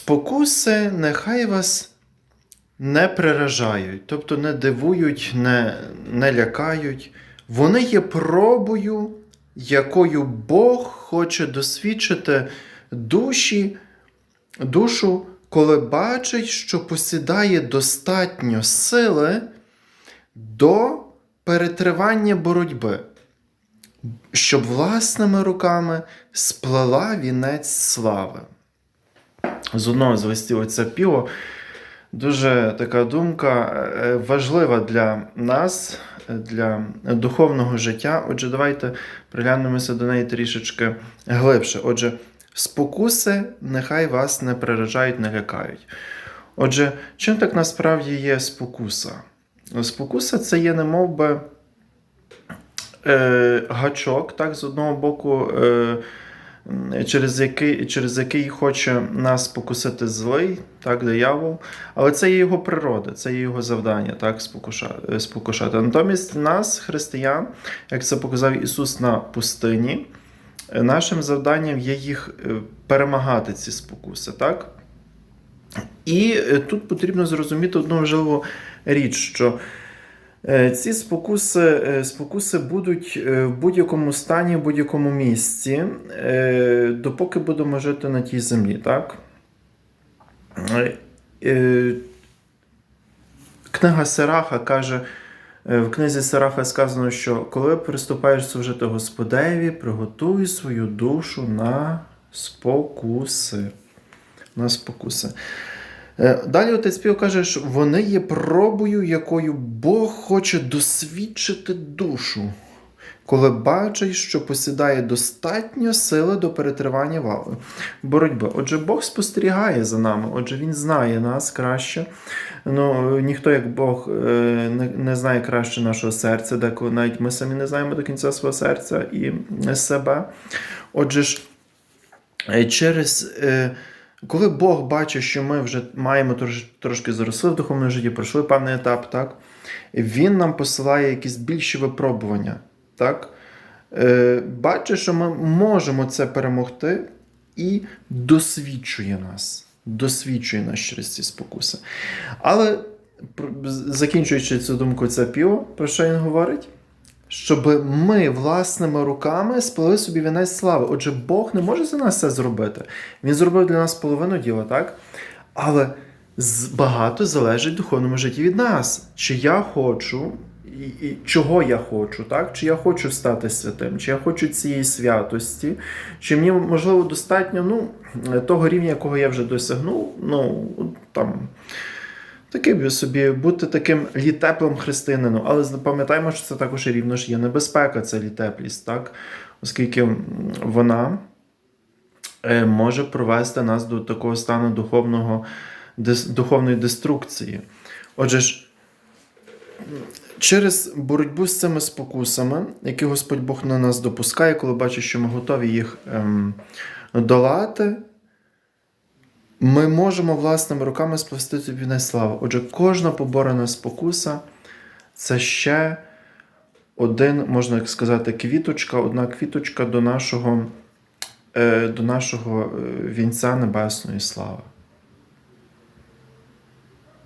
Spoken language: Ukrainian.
Спокуси нехай вас не приражають, тобто не дивують, не, не лякають. Вони є пробою, якою Бог хоче досвідчити душі, душу, коли бачить, що посідає достатньо сили до перетривання боротьби, щоб власними руками сплела вінець слави з одного з листів оце піво. Дуже така думка е, важлива для нас, для духовного життя. Отже, давайте приглянемося до неї трішечки глибше. Отже, спокуси нехай вас не прираджають, не лякають. Отже, чим так насправді є спокуса? Спокуса це є немов би е, гачок, так, з одного боку. Е, через який, через який хоче нас покусити злий, так, диявол. Але це є його природа, це є його завдання, так, спокушати. Натомість нас, християн, як це показав Ісус на пустині, нашим завданням є їх е, перемагати ці спокуси. так? І е, тут потрібно зрозуміти одну важливу річ, що Ці спокуси, е, спокуси будуть е, в будь-якому стані, в будь-якому місці, е, допоки будемо жити на тій землі, так? Е, е, Книга Сираха каже, е, в книзі Сираха сказано, що коли приступаєш служити Господеві, приготуй свою душу на спокуси. На спокуси. Е, Далі отець Піо каже, що вони є пробою, якою Бог хоче досвідчити душу, коли бачить, що посідає достатньо сили до перетривання вали боротьби. Отже, Бог спостерігає за нами, отже, Він знає нас краще. Ну, Ніхто, як Бог, е, не, не знає краще нашого серця, деколи навіть ми самі не знаємо до кінця свого серця і себе. Отже ж, е, через. Коли Бог бачить, що ми вже маємо трош, трошки заросли в духовному житті, пройшли певний етап, так? Він нам посилає якісь більші випробування. Так? Е, Бачить, що ми можемо це перемогти і досвідчує нас. Досвідчує нас через ці спокуси. Але закінчуючи цю думку, це піо, про що він говорить? Щоб ми власними руками сплели собі вінець слави. Отже, Бог не може за нас це зробити. Він зробив для нас половину діла, так? Але багато залежить в духовному житті від нас. Чи я хочу, і, і чого я хочу, так? Чи я хочу стати святим, чи я хочу цієї святості, чи мені, можливо, достатньо ну, того рівня, якого я вже досягнув, ну, там. Такий собі бути таким літеплим християнином. Але пам'ятаємо, що це також рівно ж є небезпека, це літеплість, так? оскільки вона е, може провести нас до такого стану духовного, духовної деструкції. Отже ж, через боротьбу з цими спокусами, які Господь Бог на нас допускає, коли бачить, що ми готові їх ем, долати. Ми можемо власними руками сплести тобі на славу. Отже, кожна поборена спокуса це ще один, можна сказати, квіточка, одна квіточка до нашого, е, до нашого вінця небесної слави.